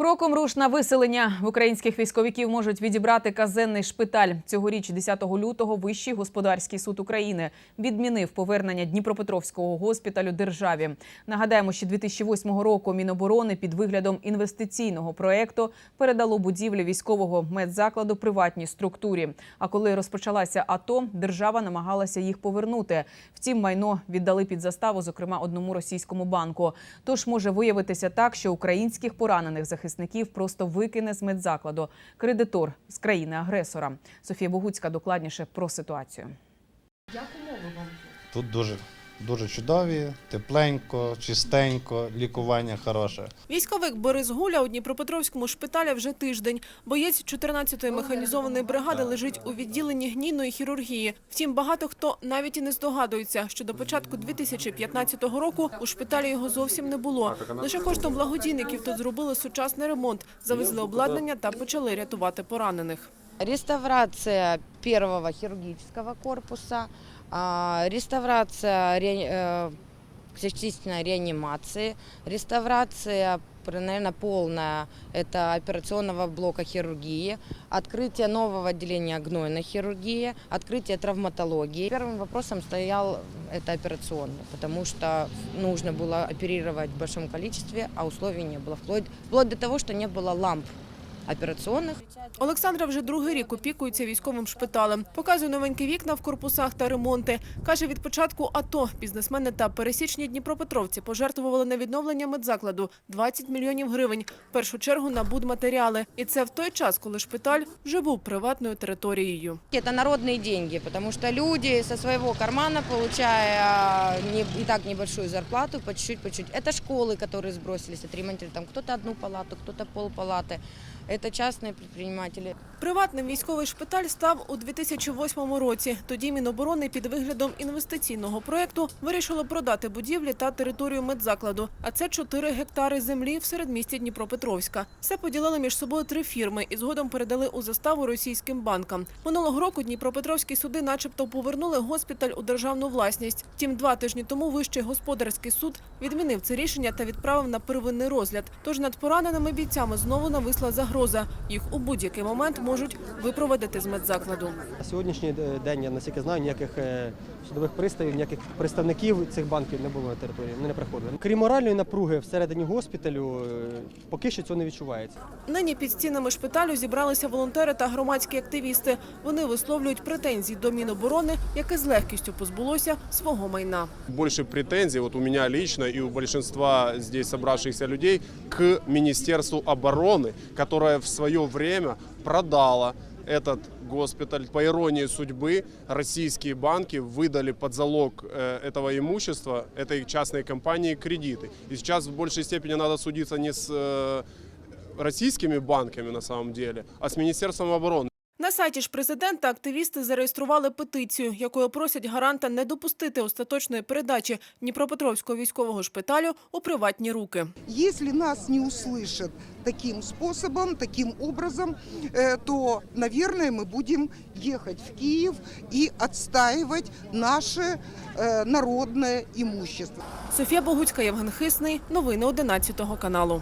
Кроком руш на виселення в українських військовиків можуть відібрати казенний шпиталь. Цьогоріч, 10 лютого, Вищий господарський суд України відмінив повернення Дніпропетровського госпіталю державі. Нагадаємо, що 2008 року Міноборони під виглядом інвестиційного проекту передало будівлі військового медзакладу приватній структурі. А коли розпочалася АТО, держава намагалася їх повернути. Втім, майно віддали під заставу, зокрема одному російському банку. Тож може виявитися так, що українських поранених захисників просто викине з медзакладу кредитор з країни-агресора. Софія Богуцька докладніше про ситуацію. Тут дуже, дуже чудові, тепленько, чистенько, лікування хороше. Військовик Борис Гуля у Дніпропетровському шпиталі вже тиждень. Боєць 14-ї механізованої бригади лежить у відділенні гнійної хірургії. Втім, багато хто навіть і не здогадується, що до початку 2015 року у шпиталі його зовсім не було. Лише коштом благодійників тут зробили сучасний ремонт, завезли обладнання та почали рятувати поранених. Реставрация первого хирургического корпуса, а, реставрация ре- э, частичной реанимации, реставрация, наверное, полная, это операционного блока хирургии, открытие нового отделения гнойной хирургии, открытие травматологии. Первым вопросом стоял это операционный, потому что нужно было оперировать в большом количестве, а условий не было, вплоть, вплоть до того, что не было ламп операционных. Олександра вже другий рік опікується військовим шпиталем. Показує новенькі вікна в корпусах та ремонти. Каже, від початку АТО бізнесмени та пересічні дніпропетровці пожертвували на відновлення медзакладу 20 мільйонів гривень. В першу чергу на будматеріали. І це в той час, коли шпиталь вже був приватною територією. Это народные деньги, потому что люди со своего кармана, получая не- и так небольшую зарплату, по чуть-чуть, по чуть-чуть. Это школы, которые сбросились, отремонтировали там кто-то одну палату, кто-то полпалаты. Это частные предприниматели. Приватним військовий шпиталь став у 2008 році. Тоді Міноборони під виглядом інвестиційного проєкту вирішило продати будівлі та територію медзакладу. А це 4 гектари землі в середмісті Дніпропетровська. Все поділили між собою три фірми і згодом передали у заставу російським банкам. Минулого року Дніпропетровські суди, начебто, повернули госпіталь у державну власність. Втім, два тижні тому Вищий господарський суд відмінив це рішення та відправив на первинний розгляд. Тож над пораненими бійцями знову нависла загроза. Їх у будь-який момент можуть випроводити з медзакладу. На сьогоднішній день, я наскільки знаю, ніяких е, судових приставів, ніяких представників цих банків не було на території, вони не приходили. Крім моральної напруги всередині госпіталю, е, поки що цього не відчувається. Нині під стінами шпиталю зібралися волонтери та громадські активісти. Вони висловлюють претензії до Міноборони, яке з легкістю позбулося свого майна. больше претензий, вот у меня лично и у большинства здесь собравшихся людей, к Министерству обороны, которое в свое время продало этот госпиталь. По иронии судьбы, российские банки выдали под залог э, этого имущества этой частной компании кредиты. И сейчас в большей степени надо судиться не с э, российскими банками на самом деле, а с Министерством обороны. На сайті ж президента активісти зареєстрували петицію, якою просять гаранта не допустити остаточної передачі Дніпропетровського військового шпиталю у приватні руки. Если нас не услышат таким способом, таким образом, э, то, наверное, мы будем ехать в Киев и отстаивать наше э, народное имущество. Софія Богуцька, Євген Хисний. Новини 11 каналу.